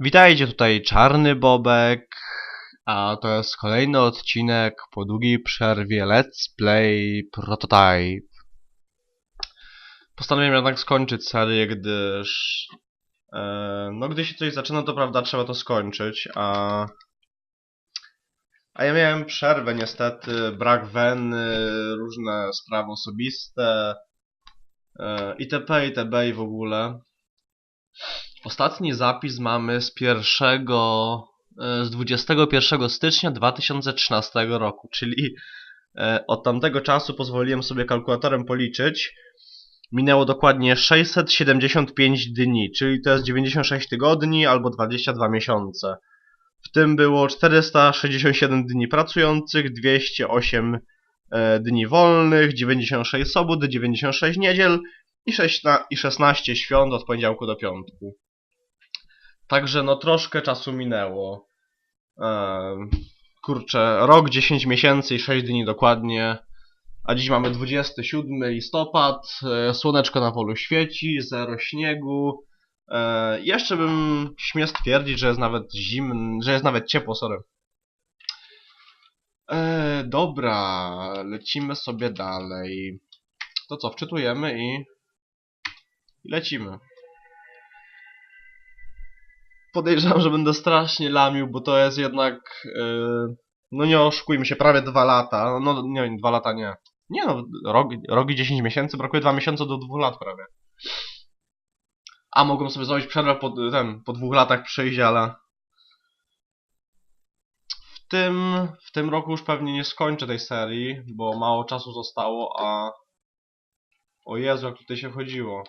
Witajcie tutaj Czarny Bobek, a to jest kolejny odcinek po długiej przerwie Let's Play Prototype. Postanowiłem jednak skończyć serię, gdyż e, no gdy się coś zaczyna, to prawda trzeba to skończyć, a a ja miałem przerwę niestety, brak weny, różne sprawy osobiste, e, itp. itb. i w ogóle. Ostatni zapis mamy z pierwszego, e, z 21 stycznia 2013 roku, czyli e, od tamtego czasu pozwoliłem sobie kalkulatorem policzyć. Minęło dokładnie 675 dni, czyli to jest 96 tygodni albo 22 miesiące. W tym było 467 dni pracujących, 208 e, dni wolnych, 96 sobot, 96 niedziel i, 6 na, i 16 świąt od poniedziałku do piątku. Także no troszkę czasu minęło. Kurczę, rok, 10 miesięcy i 6 dni dokładnie. A dziś mamy 27 listopad, e, słoneczko na polu świeci, zero śniegu. E, jeszcze bym śmie stwierdzić, że jest nawet zimny, że jest nawet ciepło, sorry. E, dobra, lecimy sobie dalej. To co, wczytujemy i, i lecimy podejrzewam, że będę strasznie lamił, bo to jest jednak, yy, no nie oszukujmy się, prawie dwa lata, no nie, dwa lata nie. Nie no, rok, rok i 10 miesięcy, brakuje dwa miesiące do dwóch lat prawie. A mogłem sobie zrobić przerwę po, ten, po dwóch latach przyjść, ale... W tym, w tym roku już pewnie nie skończę tej serii, bo mało czasu zostało, a... O Jezu, jak tutaj się chodziło.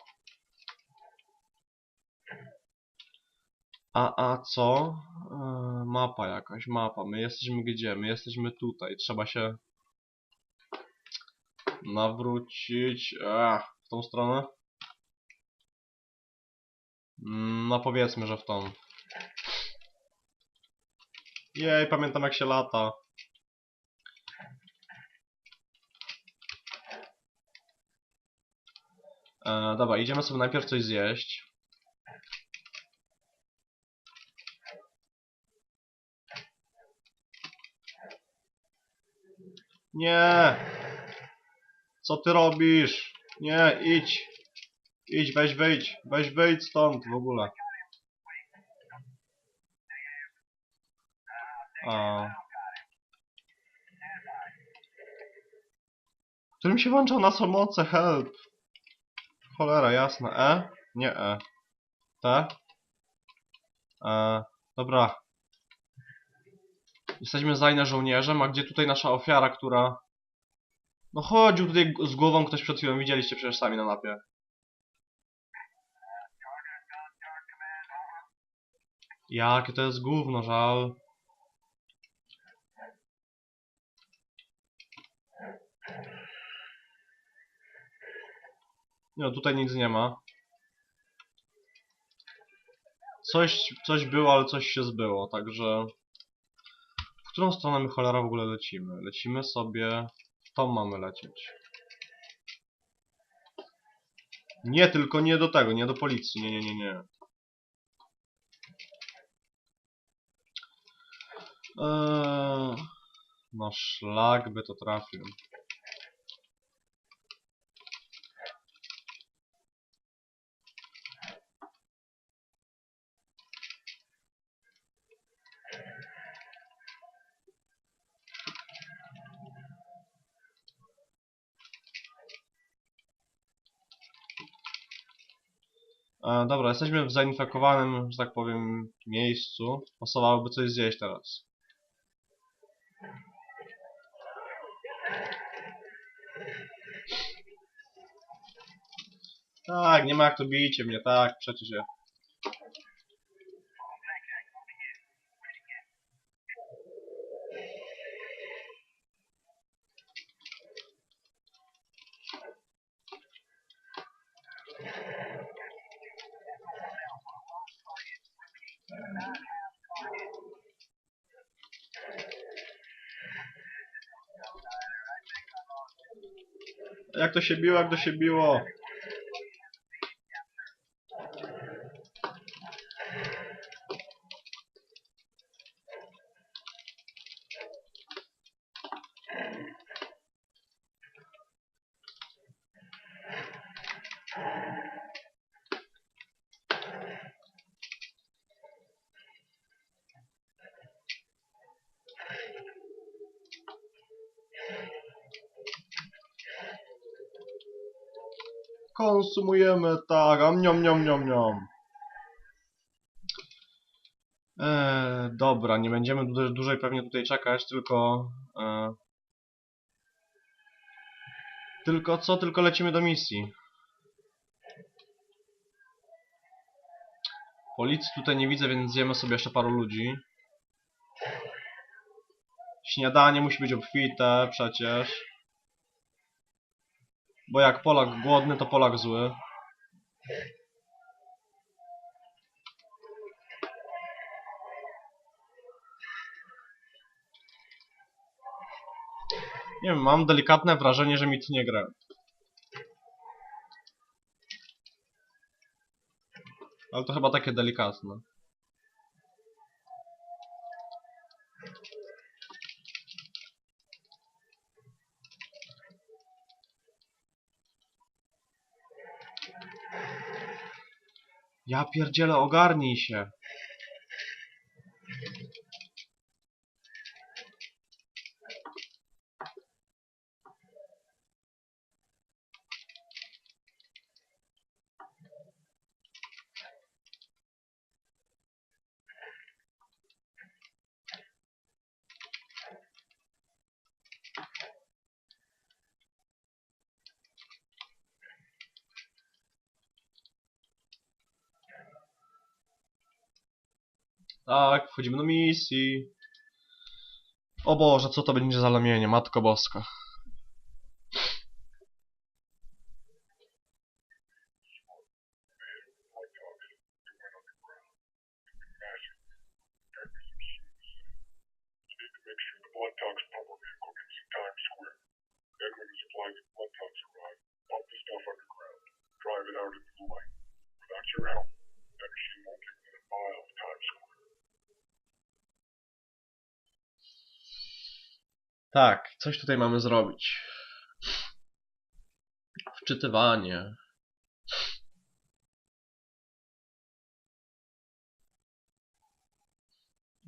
A, a co? E, mapa jakaś, mapa. My jesteśmy gdzie? My jesteśmy tutaj. Trzeba się nawrócić. Ach, w tą stronę? Mm, No powiedzmy, że w tą. Jej, pamiętam jak się lata. E, dobra, idziemy sobie najpierw coś zjeść. Nie! Co ty robisz? Nie, idź! Idź, weź wyjdź, weź wyjdź stąd w ogóle. A. Którym się włączał na samoce, help! Cholera, jasne. E? Nie E. T? E. Dobra. Jesteśmy zajne żołnierzem, a gdzie tutaj nasza ofiara, która... No chodził tutaj z głową ktoś przed chwilą, widzieliście przecież sami na mapie. Jakie to jest gówno, żal. No tutaj nic nie ma. Coś, coś było, ale coś się zbyło, także... Którą stronę my cholera w ogóle lecimy? Lecimy sobie... W tą mamy lecieć. Nie, tylko nie do tego, nie do policji, nie, nie, nie, nie. Eee, no szlak by to trafił. E, dobra, jesteśmy w zainfekowanym, że tak powiem, miejscu. Pasowałoby coś zjeść teraz. Tak, nie ma jak to bijcie mnie, tak, przecież ja. Jak to się biło, jak to się biło? Konsumujemy, tak, a mniam, mniam, mniam, mniam. Eee, dobra, nie będziemy dłużej, dłużej pewnie tutaj czekać, tylko... E, tylko co? Tylko lecimy do misji. Policji tutaj nie widzę, więc zjemy sobie jeszcze paru ludzi. Śniadanie musi być obfite przecież. Bo jak Polak głodny, to Polak zły. Nie wiem, mam delikatne wrażenie, że mi tu nie gra. Ale to chyba takie delikatne. Ja pierdzielę, ogarnij się. Tak, wchodzimy do misji. O Boże, co to będzie za lamienie, Matko Boska. Coś tutaj mamy zrobić. Wczytywanie.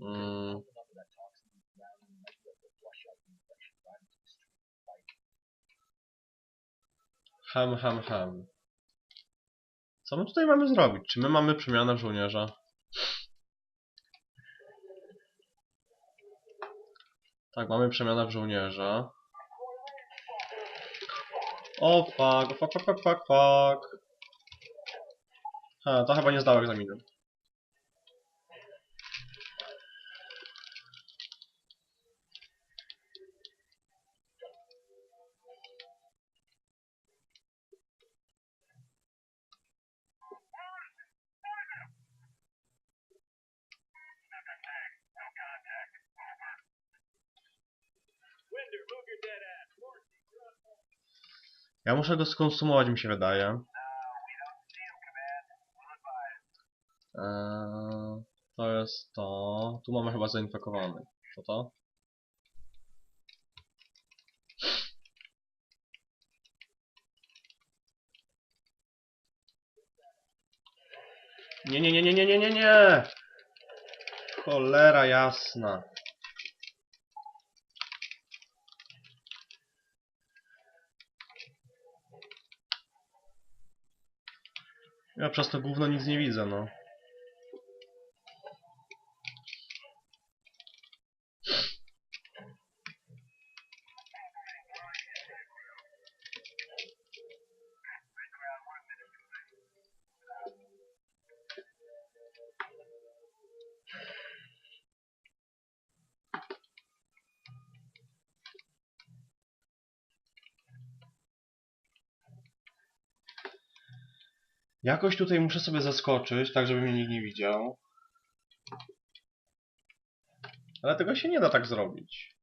Mm. Ham, ham, ham. Co my tutaj mamy zrobić? Czy my mamy przemianę żołnierza? Tak, mamy przemianę w żołnierza. O fuck, fuck, fuck, fuck, fuck. Ha, to chyba nie zdało egzaminu. Ja muszę go skonsumować, mi się wydaje. Eee, to jest to. Tu mamy chyba zainfekowany. Co to? Nie, nie, nie, nie, nie, nie, nie, nie! Cholera jasna. Ja przez to gówno nic nie widzę, no. Jakoś tutaj muszę sobie zaskoczyć, tak żeby mnie nikt nie widział. Ale tego się nie da tak zrobić.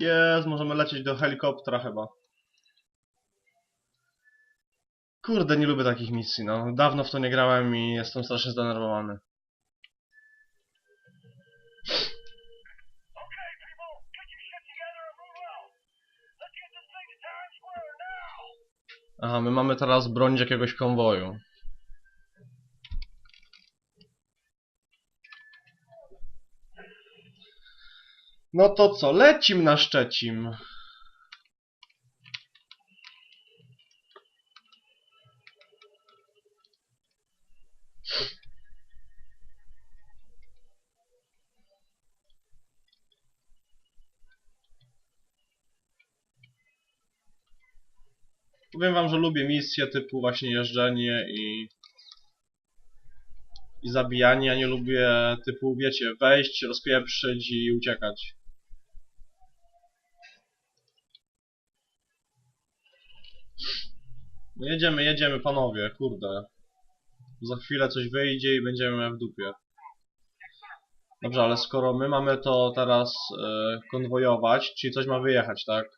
Jest, możemy lecieć do helikoptera chyba. Kurde, nie lubię takich misji, no. Dawno w to nie grałem i jestem strasznie zdenerwowany. Aha, my mamy teraz bronić jakiegoś konwoju. No to co, lecim na Szczecin. Powiem wam, że lubię misje typu właśnie jeżdżenie i i zabijanie, ja nie lubię typu, wiecie, wejść, rozpieprzyć i uciekać. Jedziemy, jedziemy panowie, kurde. Za chwilę coś wyjdzie i będziemy w dupie. Dobrze, ale skoro my mamy to teraz e, konwojować, czyli coś ma wyjechać, tak?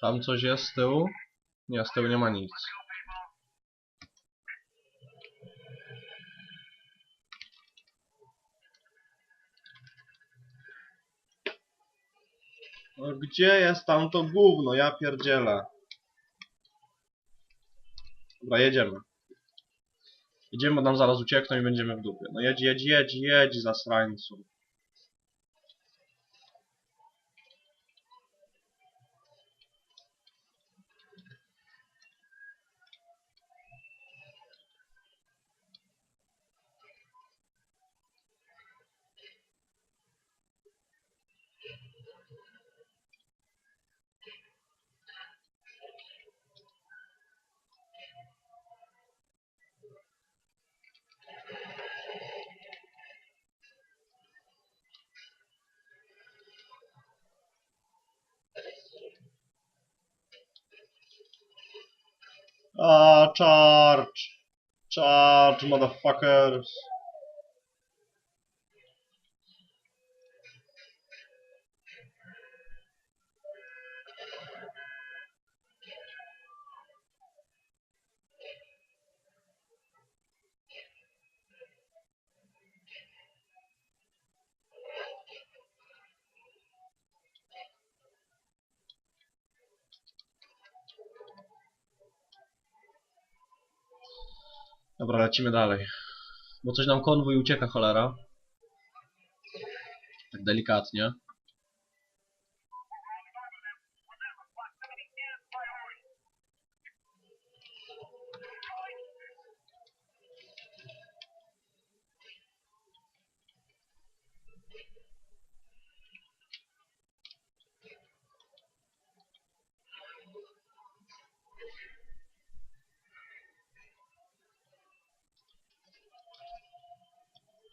Tam coś jest z tyłu? Nie, z tyłu nie ma nic. No gdzie jest tam to gówno? Ja pierdzielę. Dobra, jedziemy. Jedziemy, bo nam zaraz uciekną i będziemy w dupie. No jedź, jedź, jedź, jedź, zasrańcu. A, charge! Charge, motherfuckers! Dobra, lecimy dalej. Bo coś nam konwój ucieka, cholera. Tak delikatnie.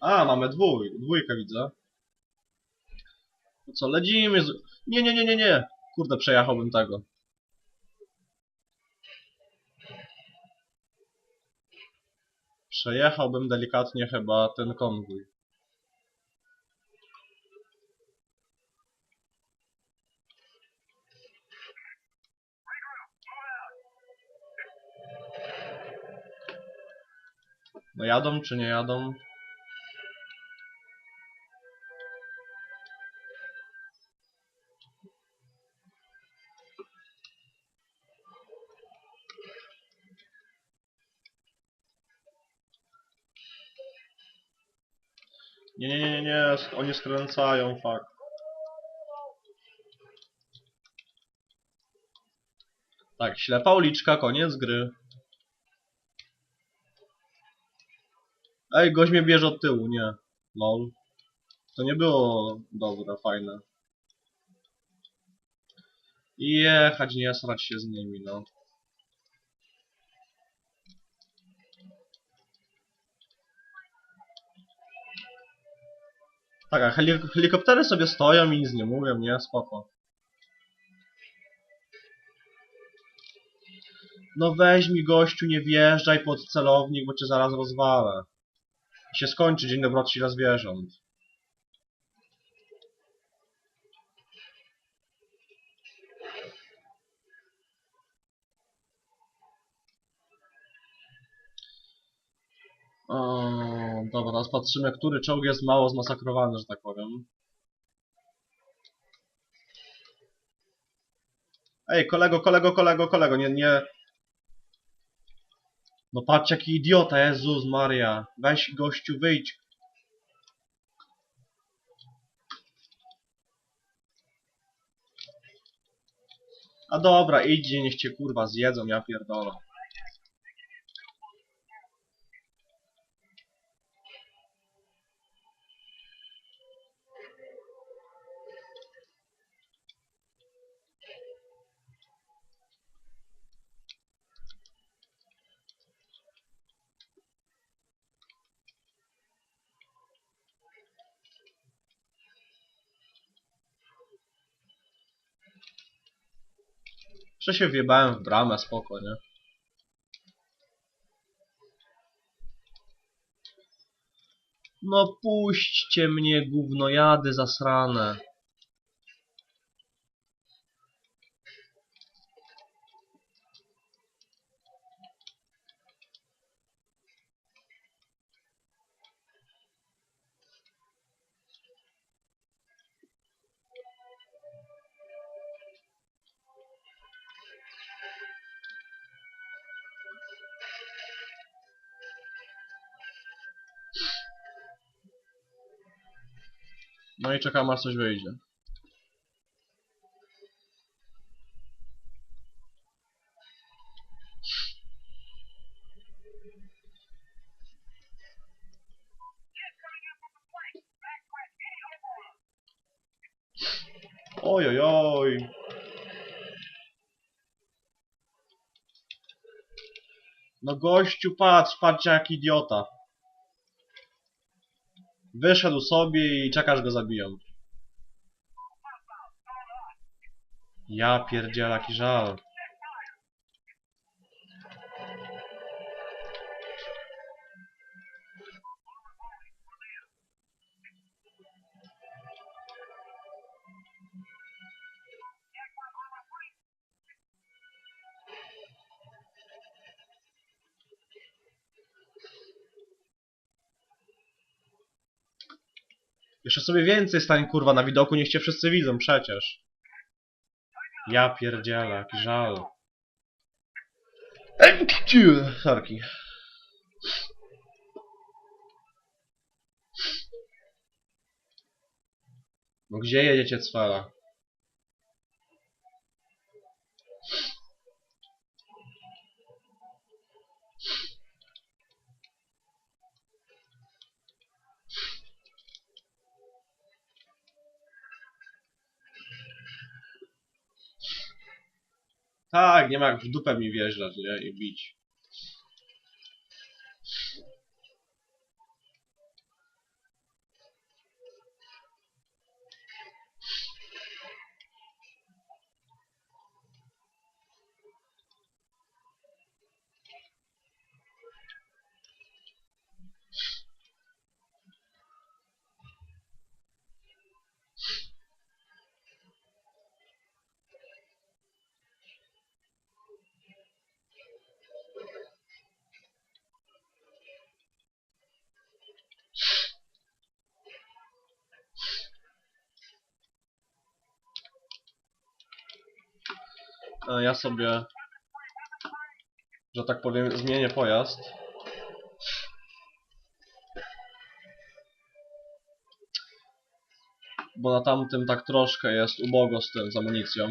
A, mamy dwój, dwójkę widzę. No co, lecimy z... Nie, nie, nie, nie, nie! Kurde, przejechałbym tego. Przejechałbym delikatnie chyba ten konwój. No jadą czy nie jadą? Nie, nie, nie, nie, nie, oni skręcają, fuck. Tak, ślepa uliczka, koniec gry. Ej, gość mnie bierze od tyłu, nie. Lol. To nie było dobre, fajne. I jechać, nie srać się z nimi, no. Tak, a heli- helikoptery sobie stoją i nic nie mówią, nie? Spoko. No weź mi gościu, nie wjeżdżaj pod celownik, bo cię zaraz rozwalę. I się skończy dzień dobroci dla zwierząt. O, dobra, teraz patrzymy, który czołg jest mało zmasakrowany, że tak powiem. Ej, kolego, kolego, kolego, kolego, nie, nie... No patrz jaki idiota, Jezus Maria. Weź gościu, wyjdź. A dobra, idźcie, niech cię kurwa zjedzą, ja pierdolę. Że się wjebałem w bramę, spoko, nie? No puśćcie mnie, gównojady zasrane. No i czekam aż coś wyjdzie. Oj, oj, oj. No gościu, patrz, patrz jak idiota. Wyszedł sobie i czekasz go zabiją. Ja pierdzielę, jaki żal. Jeszcze sobie więcej stań kurwa na widoku, niech cię wszyscy widzą przecież. Ja pierdzielę, jaki żal. Sorki. No gdzie jedziecie cwala? Tak, nie ma jak w dupę mi wjeżdżać, nie? I bić. Ja sobie, że tak powiem, zmienię pojazd. Bo na tamtym tak troszkę jest ubogo z tym, z amunicją.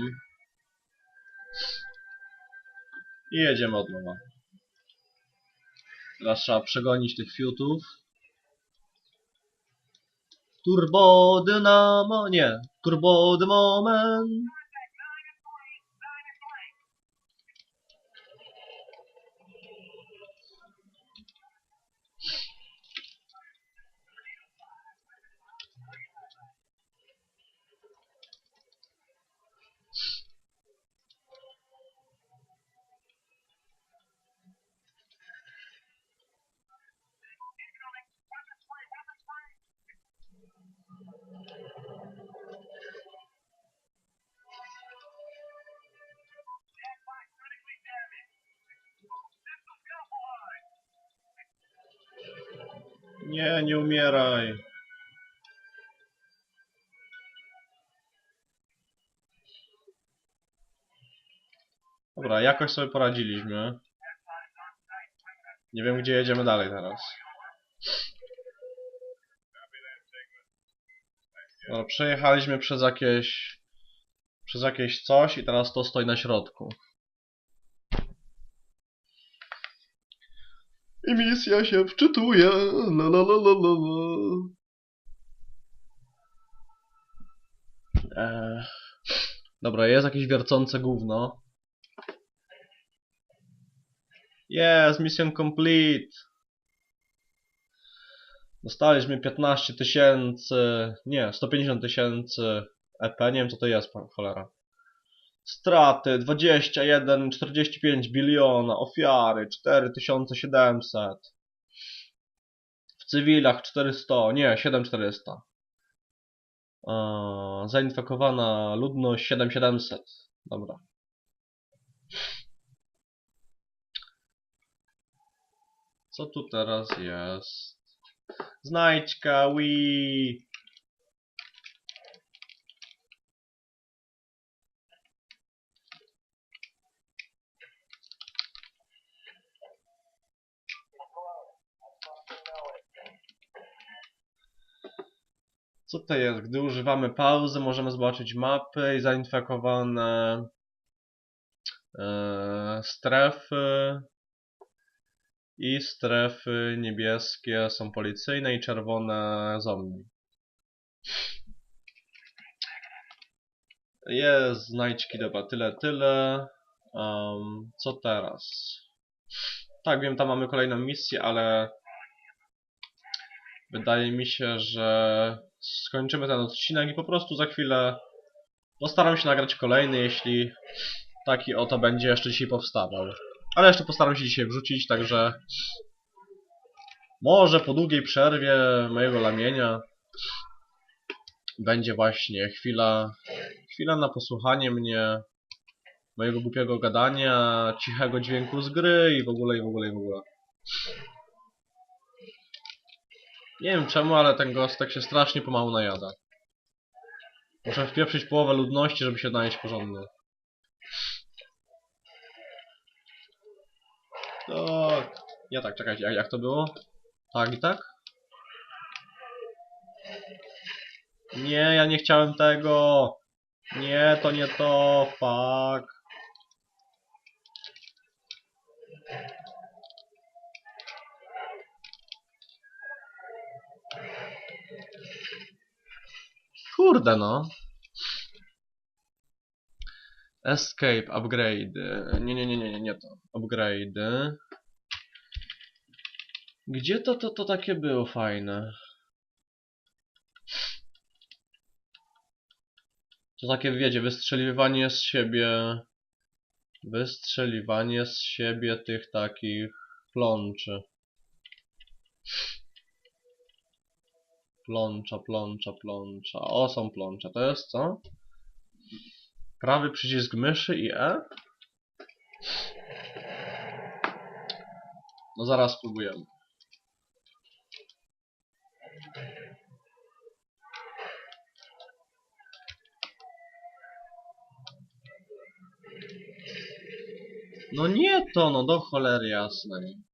I jedziemy od nowa. Teraz trzeba przegonić tych fiutów. Turbo dynamo, nie, turbo moment. Nie, umieraj. Dobra, jakoś sobie poradziliśmy. Nie wiem, gdzie jedziemy dalej teraz. Dobra, przejechaliśmy przez jakieś... Przez jakieś coś i teraz to stoi na środku. I misja się wczytuje. La la la la la la. Eee. Dobra, jest jakieś wiercące gówno. Jest, mission complete. Dostaliśmy 15 tysięcy, nie, 150 tysięcy EP, nie wiem co to jest, cholera. Straty 21,45 biliona, ofiary 4700. W cywilach 400, nie, 7400. Eee, zainfekowana ludność 7700. Dobra. Co tu teraz jest? Znajdźka, Wii. Co to jest? Gdy używamy pauzy, możemy zobaczyć mapy i zainfekowane e, strefy. I strefy niebieskie są policyjne i czerwone zombie. Jest znajdźki, dobra, tyle, tyle. Um, co teraz? Tak, wiem, tam mamy kolejną misję, ale wydaje mi się, że skończymy ten odcinek i po prostu za chwilę postaram się nagrać kolejny, jeśli taki oto będzie jeszcze dzisiaj powstawał. Ale jeszcze postaram się dzisiaj wrzucić, także może po długiej przerwie mojego lamienia będzie właśnie chwila, chwila na posłuchanie mnie, mojego głupiego gadania, cichego dźwięku z gry i w ogóle, i w ogóle, i w ogóle. Nie wiem czemu, ale ten gostek się strasznie pomału najada. Muszę wpieprzyć połowę ludności, żeby się najeść porządnie. Tak. Ja tak, czekajcie, jak, jak to było? Tak i tak? Nie, ja nie chciałem tego. Nie, to nie to. Fuck. Kurde no. Escape, upgrade. Nie, nie, nie, nie, nie, nie to. Upgrade. Gdzie to, to, to takie było fajne? To takie, wiecie, wystrzeliwanie z siebie... Wystrzeliwanie z siebie tych takich plączy. Plącza, plącza, plącza. O, są plącze. To jest co? Prawy przycisk myszy i E? No zaraz spróbujemy. No nie to, no do cholery jasnej.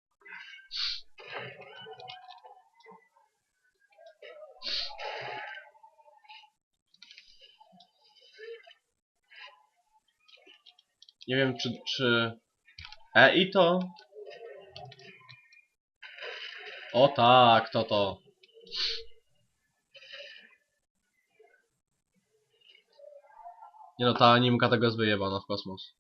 Nie wiem czy, czy... E i to? O tak, to to. Nie no, ta animka tego jest wyjebana w kosmos.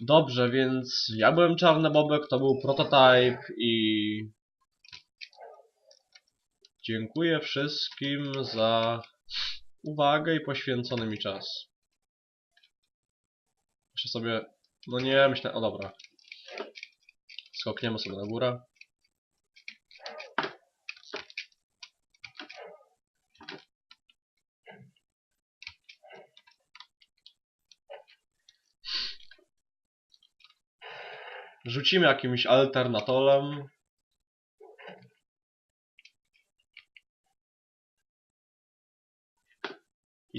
Dobrze, więc ja byłem Czarny Bobek, to był Prototype i... Dziękuję wszystkim za uwagę i poświęcony mi czas. Jeszcze sobie... No nie, myślę... O dobra. Skokniemy sobie na górę. Rzucimy jakimś alternatolem.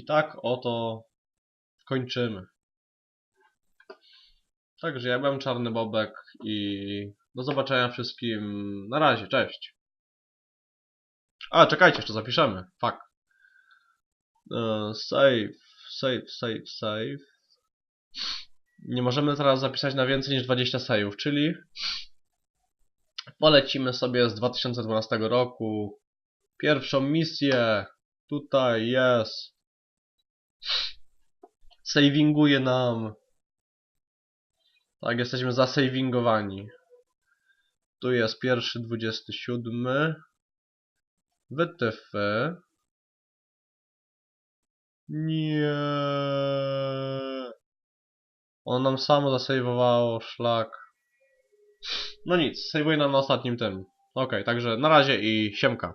Tak oto kończymy. Także ja byłem Czarny Bobek i do zobaczenia wszystkim. Na razie, cześć. A, czekajcie, jeszcze zapiszemy. Fuck. E, save, save, save, save. Nie możemy teraz zapisać na więcej niż 20 save'ów, czyli polecimy sobie z 2012 roku pierwszą misję. Tutaj jest. Savinguje nam. Tak, jesteśmy zasavingowani. Tu jest pierwszy 27. Wytyfy. Nie. On nam samo zasejwowało szlak. No nic, sejwuje nam na ostatnim tym. Okej, także na razie i siemka.